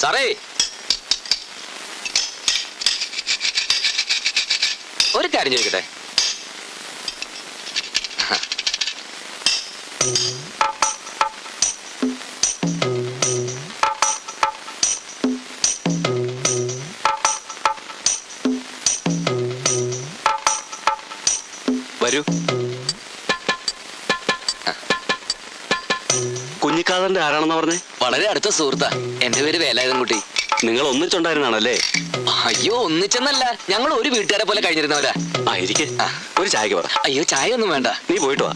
സാറേ. ഒരു കാര്യം ചോദിക്കട്ടെ? വരൂ. കുഞ്ഞിക്കാതന്റെ ആരാണെന്ന് പറഞ്ഞേ? വളരെ അടുത്ത സുഹൃത്താ. എന്റെ പേര് വേലായുധൻകുട്ടി. നിങ്ങൾ ഒന്നിച്ചുണ്ടായിരുന്നാണല്ലേ? അയ്യോ ഒന്നിച്ചെന്നല്ല. ഞങ്ങൾ ഒരു വീട്ടുകാരെ പോലെ കഴിഞ്ഞിരുന്നവരാ. ആയിരിക്കെ ഒരു ചായക്ക് പറ. അയ്യോ ചായ ഒന്നും വേണ്ട. നീ പോയിട്ട് വാ.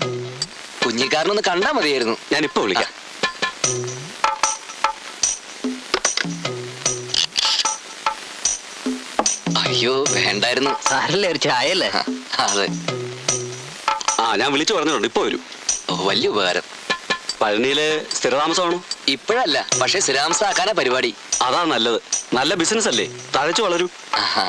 കുഞ്ഞിക്കാരനൊന്ന് കണ്ടാ മതിയായിരുന്നു. ഞാൻ ഇപ്പൊ വിളിക്കാം അയ്യോ വേണ്ടായിരുന്നു. സാരല്ലേ ഒരു ചായ അല്ലേ അതെ. ആ ഞാൻ വിളിച്ചു പറഞ്ഞിട്ടുണ്ട്. ഇപ്പൊ വരും. ഓ, വലിയ ഉപകാരം. പഴനിയില് സ്ഥിരതാമസമാണോ ഇപ്പോഴല്ല പക്ഷെ സ്ഥിരാംസാക്കാനാ പരിപാടി അതാ നല്ലത് നല്ല ബിസിനസ് അല്ലേ തഴച്ചു വളരൂ ആഹാ.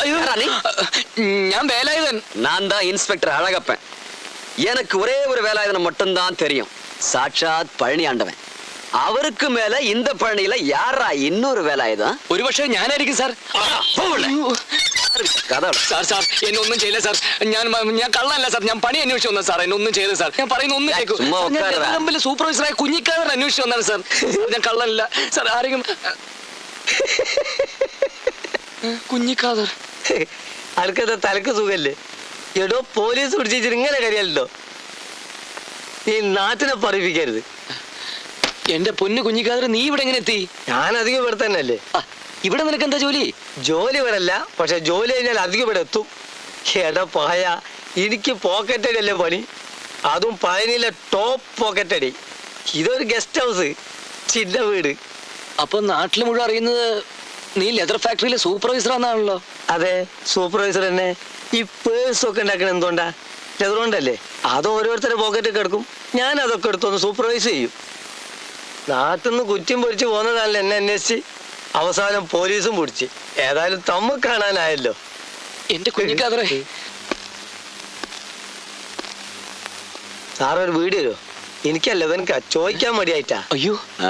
ஐயோ, ராணி. ഞാൻ வேலாயுதன் நான் தான் இன்ஸ்பெக்டர் அழகப்பன் எனக்கு ஒரே ஒரு வேலாயுதனை மட்டும்தான் தெரியும் சாட்சாத் பழனி ஆண்டவன் അവർക്ക് മേലെ ഇന്ത പണിയില യാറാ ഇന്നൊരു വേല ഇത് ഒരുപക്ഷെ ഞാനായിരിക്കും സാർ. കഥ സാർ സാർ എന്നെ ഒന്നും ചെയ്യില്ല സാർ. ഞാൻ ഞാൻ കള്ളല്ല സാർ. ഞാൻ പണി അന്വേഷിച്ചു വന്നത് സാർ. എന്നെ ഒന്നും ചെയ്യില്ല സാർ. ഞാൻ പറയുന്ന ഒന്നും കേൾക്കും സൂപ്പർവൈസറായ കുഞ്ഞിക്കാരൻ അന്വേഷിച്ചു വന്നാണ് സാർ. ഞാൻ കള്ളല്ല സാർ ആരെങ്കിലും കുഞ്ഞിക്കാതർ അനക്കത്തെ തലക്ക് സുഖല്ലേ? എടോ പോലീസ് പിടിച്ചിട്ട് ഇങ്ങനെ കഴിയാലോ ഈ നാട്ടിനെ പറയിപ്പിക്കരുത്. എന്റെ പൊന്നു കുഞ്ഞിക്കാതിരി നീ ഇവിടെ എങ്ങനെ എത്തി? ഞാൻ അധികം ഇവിടെ തന്നെ അല്ലേ ഇവിടെ നിനക്ക് എന്താ ജോലി? ജോലി ഇവിടെ അല്ല പക്ഷെ ജോലി കഴിഞ്ഞാൽ അധികം ഇവിടെ എത്തും. എടാ പായ എനിക്ക് പോക്കറ്റ് അടി അല്ലേ പണി? അതും പഴനിയിലെ ടോപ്പ് പോക്കറ്റ് അടി. ഇതൊരു ഗസ്റ്റ് ഹൗസ് ചിന്ന വീട്. അപ്പൊ നാട്ടിൽ മുഴുവൻ അറിയുന്നത് നീ ലെതർ ഫാക്ടറിയിലെ സൂപ്പർവൈസർ ആണെന്നാണല്ലോ? അതെ സൂപ്പർവൈസർ തന്നെ. ഈ പേഴ്സ് ഒക്കെ ഉണ്ടാക്കണ എന്തുകൊണ്ടാ? ലെതർ കൊണ്ടല്ലേ? അത് ഓരോരുത്തരുടെ പോക്കറ്റൊക്കെ എടുക്കും. ഞാൻ അതൊക്കെ എടുത്തൊന്ന് സൂപ്പർവൈസ് ചെയ്യും. നാട്ടിന്ന് കുറ്റം പൊരിച്ചു പോന്നതല്ല എന്നെ അന്വേഷിച്ച്. അവസാനം പോലീസും പിടിച്ച്. ഏതായാലും തമ്മ കാണാനായല്ലോ. എന്റെ കുഞ്ഞിക്കാതറേ. സാറൊരു വീട് തരുമോ എനിക്കല്ല ഇവനക്ക് ചോദിക്കാൻ മടിയായിട്ടാ. അയ്യോ. ആ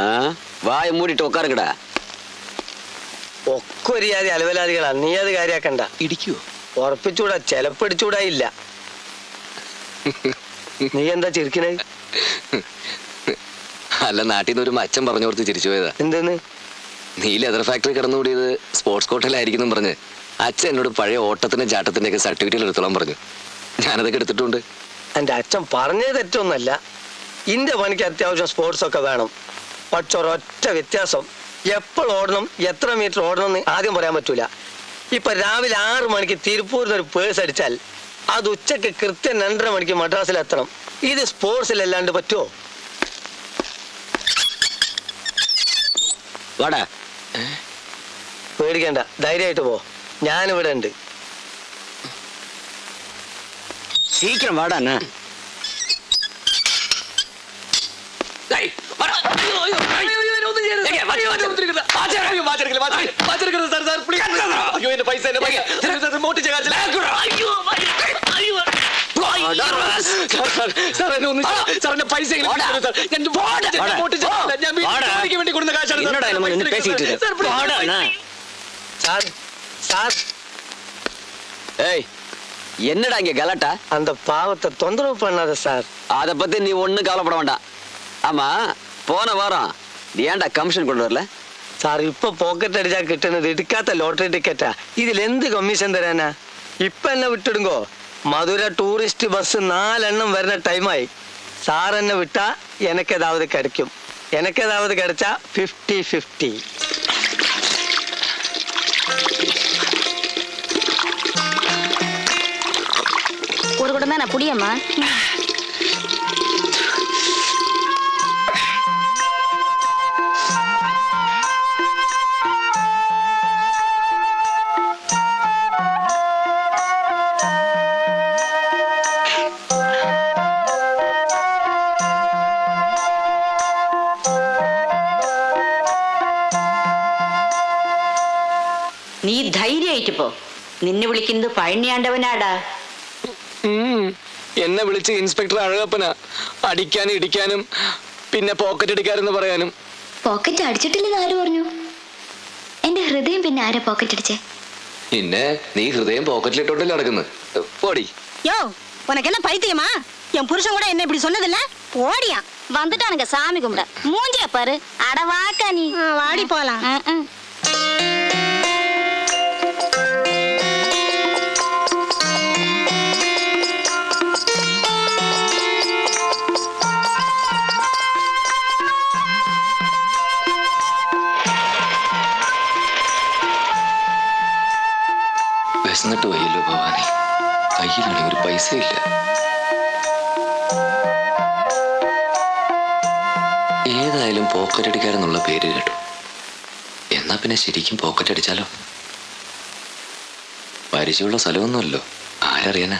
വായ മൂടിട്ട് ഉക്കാറുകടാ ഒക്കെ ഒരു ജാതി അലവലാദികളാ നീ അത് കാര്യാക്കണ്ട. ഇടിക്കോ ഉറപ്പിച്ചൂടാ ചെലപ്പടിച്ചൂടാ ഇല്ല. നീ എന്താ ചിരിക്കണേ? അല്ല നാട്ടിൽ നിന്ന് ഒരു അച്ഛൻ പറഞ്ഞു കൊടുത്ത് ചിരിച്ചു പോയതാ. എന്തെന്ന്? നീ ലെതർ ഫാക്ടറി കിടന്നുകൂടിയത് സ്പോർട്സ് കോട്ടയിലായിരിക്കും പറഞ്ഞ്. അച്ഛൻ എന്നോട് പഴയ ഓട്ടത്തിന്റെ ചാട്ടത്തിന്റെ ഒക്കെ സർട്ടിഫിക്കറ്റ് എടുത്തോളാൻ പറഞ്ഞു. ഞാനതൊക്കെ എടുത്തിട്ടുണ്ട്. എന്റെ അച്ഛൻ പറഞ്ഞത് തെറ്റൊന്നല്ല. ഇന്റെ പണിക്ക് അത്യാവശ്യം സ്പോർട്സ് ഒക്കെ വേണം. പക്ഷെ ഒരൊറ്റ വ്യത്യാസം. എപ്പോൾ ഓടണം എത്ര മീറ്റർ ഓടണം എന്ന് ആദ്യം പറയാൻ പറ്റൂല. ഇപ്പൊ രാവിലെ ആറ് മണിക്ക് തിരുപ്പൂരിൽ ഒരു പേഴ്സ് അടിച്ചാൽ അത് ഉച്ചയ്ക്ക് കൃത്യം രണ്ടര മണിക്ക് മദ്രാസിൽ എത്തണം ഇത് സ്പോർട്സിലല്ലാണ്ട് പറ്റുമോ വാടാ. പേടിക്കണ്ട. ധൈര്യമായിട്ട് പോ. ഞാനിവിടെ ഉണ്ട്. സീക്രം വാടാ എന്നാ പൈസ സാർ. என்னடா நம்ம நின்னு பேசிட்டு സാർ, இருக்க? please, வாடா அண்ணா. സാർ സാർ ஏய் என்னடா இங்க கலாட்டா அந்த பாவத்தை தொந்தரவு பண்ணாத சார் அத பத்தி நீ ஒண்ணும் கவலைப்பட வேண்டாம் ஆமா போன வாரம் நீ ஏன்டா கமிஷன் கொண்டு வரல സാർ ഇപ്പൊ പോക്കറ്റ് അടിച്ചാ കിട്ടുന്നത് എടുക്കാത്ത ലോട്ടറി ടിക്കറ്റാ ഇതിൽ എന്ത് കമ്മീഷൻ തരാനാ ഇപ്പൊ എന്നെ വിട്ടിടുങ്കോ മധുര ടൂറിസ്റ്റ് ബസ് നാലെണ്ണം വരുന്ന ടൈമായി സാർ എന്നെ വിട്ടാ എനക്കേതാവത് കിടക്കും எனக்கு ஏதாவது கிடைச்சா ஃபிஃப்டி ஃபிஃப்டி ஒரு குடம் தான் நான் புடியம்மா നിന്നെ വിളിക്കുന്നത് പഴനിയാണ്ടവനാടാ ഉം. എന്നെ വിളിച്ച് ഇൻസ്പെക്ടർ അഴകപ്പന അടിക്കാനും ഇടിക്കാനും പിന്നെ പോക്കറ്റ് അടിക്കാരെന്ന് പറയാനും പോക്കറ്റ് അടിച്ചിട്ടില്ലെന്ന് ആര് പറഞ്ഞു എന്റെ ഹൃദയം പിന്നെ ആരാ പോക്കറ്റ് അടിച്ചേ പിന്നെ നീ ഹൃദയം പോക്കറ്റിലിട്ടോണ്ടല്ലേ നടക്കുന്നത് പോടി யோ உனக்கு என்ன பைத்தியமா என் புருஷன் கூட என்ன இப்படி சொன்னதில்ல ஓடியா வந்துட்டானுங்க சாமி கும்பிட மூஞ்சிய பாரு அட வாக்கா நீ வாடி போலாம் കയ്യിലാണെങ്കിൽ ഒരു പൈസ ഇല്ല ഏതായാലും പോക്കറ്റ് അടിക്കാരെന്നുള്ള പേര് കേട്ടു. എന്നാ പിന്നെ ശരിക്കും പോക്കറ്റ് അടിച്ചാലോ? പരിചയമുള്ള സ്ഥലമൊന്നുമല്ലോ. ആരറിയാനാ?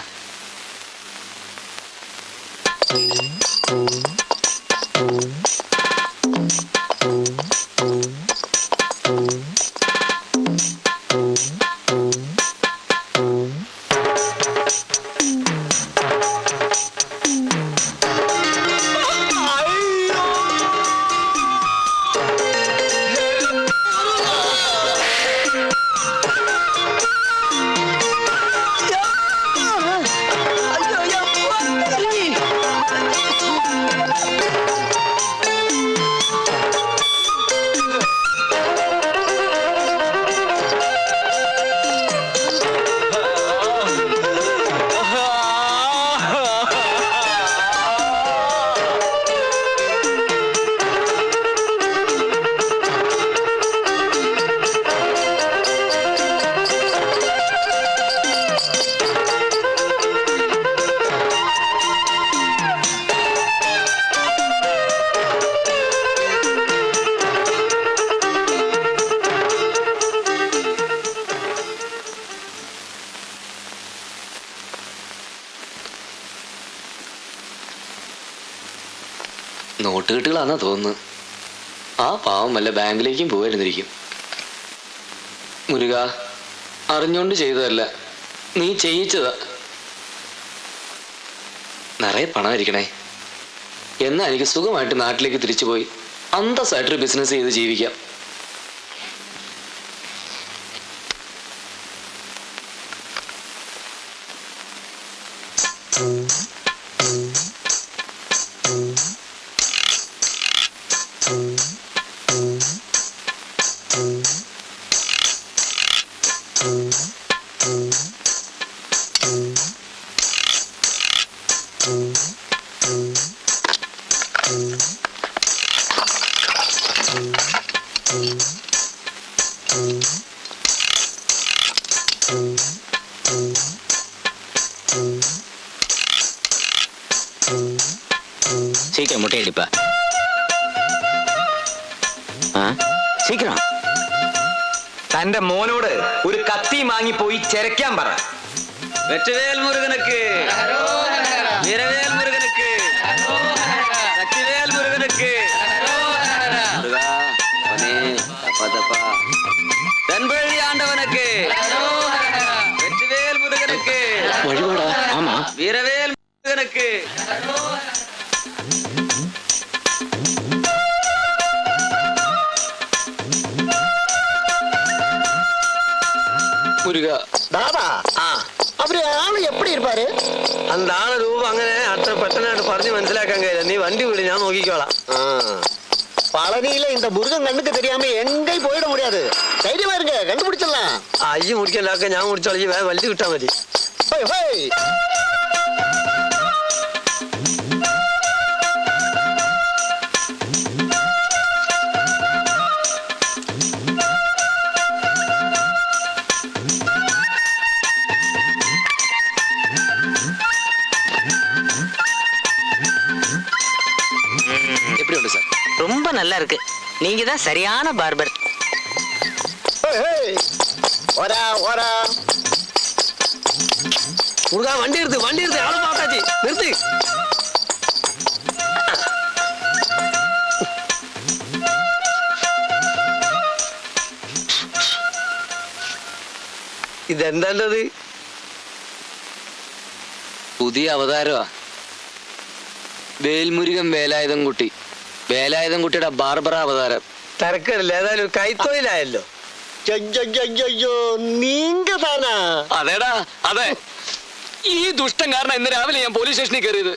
നോട്ടുകെട്ടുകളാന്നാ തോന്നുന്നു. ആ പാവം വല്ല ബാങ്കിലേക്കും പോയിരുന്നിരിക്കും മുരുക അറിഞ്ഞോണ്ട് ചെയ്തതല്ല നീ ചെയ്യിച്ചതാ. നിറയെ പണമായിരിക്കണേ. എന്നാ എനിക്ക് സുഖമായിട്ട് നാട്ടിലേക്ക് തിരിച്ചു പോയി അന്തസ്സായിട്ടൊരു ബിസിനസ് ചെയ്ത് ജീവിക്കാം. சீக்கிரம் முட்டை அடிப்பா ആ സീക്കിരം തന്റെ മോനോട് ഒരു കത്തി വാങ്ങിപ്പോയി ചെരക്കാൻ പറ வெற்றிவேல் முருகனுக்கு வீரவேல் தப்பா, தப்பா. தென்பழி ஆண்டவனுக்கு வெற்றிவேல் முருகனுக்கு വഴിപാടാ ஆமா வீரவேல் முருகனுக்கு മുരുക ദാദാ ஆ അവര് ആള് എപ്പടി ഇരുപ്പാര് அந்த ஆள രൂപം അങ്ങനെ അത്ര പെട്ടെന്നായിട്ട് പറഞ്ഞ് മനസ്സിലാക്കാൻ കഴിയില്ല നീ വണ്ടി വിട് ഞാൻ നോക്കിക്കോളാം பழனியில இந்த முருகன் கண்ணுக்கு தெரியாம எங்கேயும் போயிட முடியாது. தைரியமா இருங்க கண்டுபிடிச்சிடலாம். ஐயும் முடிக்கலாக்க ஞாபகம் முடிச்சாலையும் வேலை வள்ளி விட்டா மதி. ஹோய் ஹோய். தான் சரியான பார்பர் ஹோய், ஹோய். ஓரா ஓரா മുറുകാ വണ്ടി എടുത്ത് വണ്ടി എടുത്ത് ആള് പാത്താച്ചി നിർത്തി ഇതെന്താണ്ടത് പുതിയ അവതാരമാ വേൽമുരുകൻ വേലായുധം കുട്ടി വേലായുധം കുട്ടിയുടെ ബാർബറ അവതാരം തിരക്കടില്ല ഏതായാലും ഒരു കൈത്തൊഴിലായല്ലോ ஐயோ நீங்க தானா അതേടാ അതെ ഈ ദുഷ്ടൻ കാരണം ഇന്ന് രാവിലെ ഞാൻ പോലീസ് സ്റ്റേഷനിൽ കയറിയത്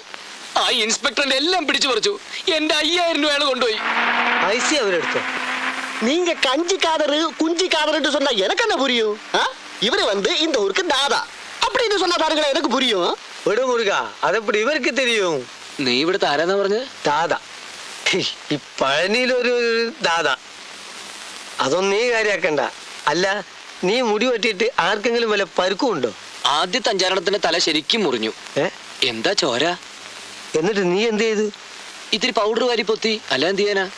ആ ഇൻസ്പെക്ടറിന്റെ എല്ലാം പിടിച്ചു പറിച്ചു എന്റെ അയ്യായിരം രൂപ അയാൾ കൊണ്ടുപോയി ഐസി അവരെടുത്തോ நீங்க கஞ்சி காதரு குஞ்சி காதருன்னு சொன்னா எனக்கு என்ன புரியும் ஆ? இவரு வந்து இந்த ஊருக்கு தாதா அப்படின்னு சொன்னா பாருங்களேன் எனக்கு புரியும் വിടു മുരുക അതെപ്പടി ഇവർക്ക് തിരിയും നീ ഇവിടുത്തെ ആരാന്നാ പറഞ്ഞ് ദാദ ഈ പഴനിയിലൊരു ഒരു ദാദ അതൊന്നും നീ കാര്യാക്കണ്ട. അല്ല നീ മുടി വെട്ടിയിട്ട് ആർക്കെങ്കിലും വല്ല പരുക്കും ഉണ്ടോ? ആദ്യത്തെ അഞ്ചാരണത്തിന്റെ തല ശരിക്കും മുറിഞ്ഞു. ഏ? എന്താ ചോര? എന്നിട്ട് നീ എന്ത് ചെയ്തു? ഇത്തിരി പൗഡർ വാരി പൊത്തി. അല്ല എന്ത് ചെയ്യാനാ?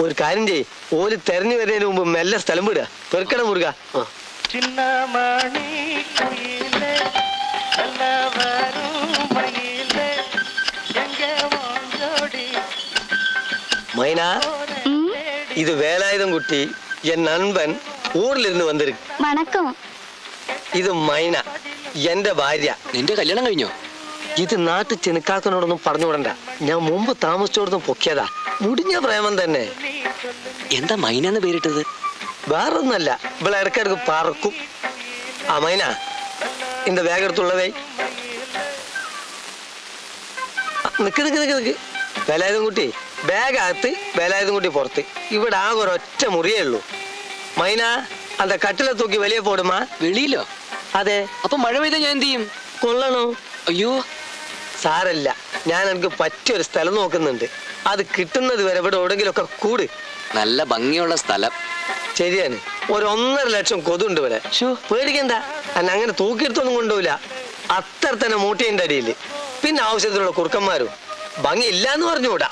ഒരു കാര്യം ചെയ് ഓൽ തെരഞ്ഞു വരുന്നതിന് മുമ്പ് മെല്ലെ സ്ഥലം വിടുക. പെറുക്കട മുറുക. ആ. மைனா இது வேலாயுதம் குட்டி என் நண்பன் ஊர்ல இருந்து வந்திருக்கு വണക്കം ഇത് മൈന എന്റെ ഭാര്യ നിന്റെ കല്യാണം കഴിഞ്ഞോ ഇത് നാട്ടു ചെനുക്കാക്കനോടൊന്നും പറഞ്ഞുവിടണ്ട ഞാൻ മുമ്പ് താമസിച്ചോടൊന്നും പൊക്കിയതാ മുടിഞ്ഞ പ്രേമം തന്നെ എന്താ മൈനെന്ന് പേരിട്ടത് വേറൊന്നല്ല ഇവിടെ ഇടയ്ക്കിടക്ക് പറക്കും ആ മൈന இந்த ബാഗ് എടുത്തുള്ളവേ നിക്ക് നിക്ക് നിക്ക് നിക്ക് വേലായുധം കുട്ടി ബാഗ് അകത്ത് വേലായുധം കുട്ടി പുറത്ത്. ഇവിടെ ആകെ ഒരൊറ്റ മുറിയേ ഉള്ളൂ. മൈന അന്ത കട്ടില തൂക്കി വലിയ പോടുമാ വെളിയിലോ? അതെ. അപ്പൊ മഴ പെയ്ത ഞാൻ എന്ത് ചെയ്യും? കൊള്ളണോ? അയ്യോ. സാരല്ല. ഞാൻ എനിക്ക് പറ്റിയൊരു സ്ഥലം നോക്കുന്നുണ്ട്. അത് കിട്ടുന്നത് വരെ ഇവിടെ എവിടെങ്കിലുമൊക്കെ കൂട്. നല്ല ഭംഗിയുള്ള സ്ഥലം. ശരിയാണ്. ഒരു ഒന്നര ലക്ഷം കൊതുണ്ട് ഇവിടെ. പേടിക്കണ്ട. അല്ല അങ്ങനെ തൂക്കിയെടുത്തൊന്നും കൊണ്ടുപോല അത്ര തന്നെ മൂട്ടിയതിന്റെ അടിയിൽ. പിന്നെ ആവശ്യത്തിലുള്ള കുറുക്കന്മാരും. ഭംഗി ഇല്ലാന്ന് പറഞ്ഞുകൂടാ.